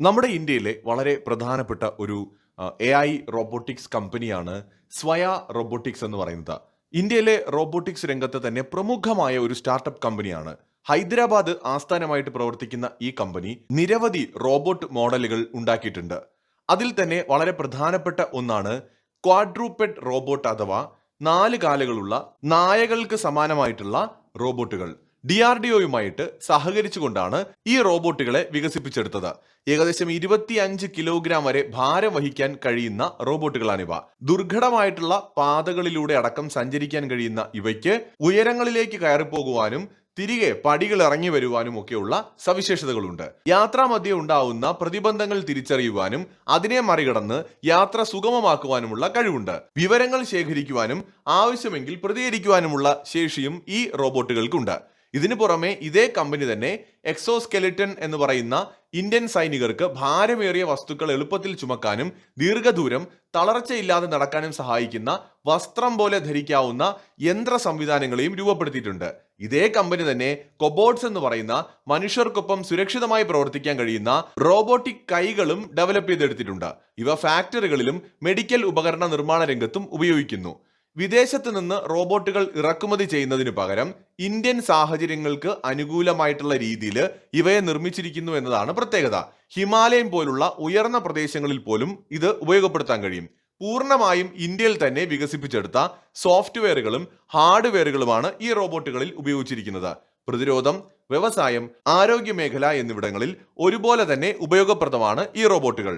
നമ്മുടെ ഇന്ത്യയിലെ വളരെ പ്രധാനപ്പെട്ട ഒരു എ ഐ റോബോട്ടിക്സ് കമ്പനിയാണ് സ്വയ റോബോട്ടിക്സ് എന്ന് പറയുന്നത്. ഇന്ത്യയിലെ റോബോട്ടിക്സ് രംഗത്ത് തന്നെ പ്രമുഖമായ ഒരു സ്റ്റാർട്ടപ്പ് കമ്പനിയാണ് ഹൈദരാബാദ് ആസ്ഥാനമായിട്ട് പ്രവർത്തിക്കുന്ന ഈ കമ്പനി നിരവധി റോബോട്ട് മോഡലുകൾ ഉണ്ടാക്കിയിട്ടുണ്ട്. അതിൽ തന്നെ വളരെ പ്രധാനപ്പെട്ട ഒന്നാണ് ക്വാഡ്രൂപ്പെഡ് റോബോട്ട് അഥവാ നാല് കാലുകളുള്ള നായകൾക്ക് സമാനമായിട്ടുള്ള റോബോട്ടുകൾ ഡി ആർ ഡി ഒയുമായിട്ട് സഹകരിച്ചുകൊണ്ടാണ് ഈ റോബോട്ടുകളെ വികസിപ്പിച്ചെടുത്തത്. ഏകദേശം ഇരുപത്തി അഞ്ച് കിലോഗ്രാം വരെ ഭാരം വഹിക്കാൻ കഴിയുന്ന റോബോട്ടുകളാണിവ. ദുർഘടമായിട്ടുള്ള പാതകളിലൂടെ അടക്കം സഞ്ചരിക്കാൻ കഴിയുന്ന ഇവയ്ക്ക് ഉയരങ്ങളിലേക്ക് കയറിപ്പോകുവാനും തിരികെ പടികൾ ഇറങ്ങി വരുവാനും ഒക്കെയുള്ള സവിശേഷതകളുണ്ട് യാത്രാമധ്യേ ഉണ്ടാവുന്ന പ്രതിബന്ധങ്ങൾ തിരിച്ചറിയുവാനും അതിനെ മറികടന്ന് യാത്ര സുഗമമാക്കുവാനുമുള്ള കഴിവുണ്ട്. വിവരങ്ങൾ ശേഖരിക്കുവാനും ആവശ്യമെങ്കിൽ പ്രതികരിക്കുവാനുമുള്ള ശേഷിയും ഈ റോബോട്ടുകൾക്കുണ്ട്. ഇതിനു പുറമെ ഇതേ കമ്പനി തന്നെ എക്സോസ്കെലിറ്റൻ എന്ന് പറയുന്ന ഇന്ത്യൻ സൈനികർക്ക് ഭാരമേറിയ വസ്തുക്കൾ എളുപ്പത്തിൽ ചുമക്കാനും ദീർഘദൂരം തളർച്ചയില്ലാതെ നടക്കാനും സഹായിക്കുന്ന വസ്ത്രം പോലെ ധരിക്കാവുന്ന യന്ത്ര സംവിധാനങ്ങളെയും രൂപപ്പെടുത്തിയിട്ടുണ്ട്. ഇതേ കമ്പനി തന്നെ കൊബോട്ട്സ് എന്ന് പറയുന്ന മനുഷ്യർക്കൊപ്പം സുരക്ഷിതമായി പ്രവർത്തിക്കാൻ കഴിയുന്ന റോബോട്ടിക് കൈകളും ഡെവലപ്പ് ചെയ്തെടുത്തിട്ടുണ്ട്. ഇവ ഫാക്ടറികളിലും മെഡിക്കൽ ഉപകരണ നിർമ്മാണ രംഗത്തും ഉപയോഗിക്കുന്നു. വിദേശത്ത് നിന്ന് റോബോട്ടുകൾ ഇറക്കുമതി ചെയ്യുന്നതിന് പകരം ഇന്ത്യൻ സാഹചര്യങ്ങൾക്ക് അനുകൂലമായിട്ടുള്ള രീതിയിൽ ഇവയെ നിർമ്മിച്ചിരിക്കുന്നു എന്നതാണ് പ്രത്യേകത. ഹിമാലയം പോലുള്ള ഉയർന്ന പ്രദേശങ്ങളിൽ പോലും ഇത് ഉപയോഗപ്പെടുത്താൻ കഴിയും. പൂർണമായും ഇന്ത്യയിൽ തന്നെ വികസിപ്പിച്ചെടുത്ത സോഫ്റ്റ്വെയറുകളും ഹാർഡ്വെയറുകളുമാണ് ഈ റോബോട്ടുകളിൽ ഉപയോഗിച്ചിരിക്കുന്നത്. പ്രതിരോധം വ്യവസായം ആരോഗ്യ മേഖല എന്നിവിടങ്ങളിൽ ഒരുപോലെ തന്നെ ഉപയോഗപ്രദമാണ് ഈ റോബോട്ടുകൾ.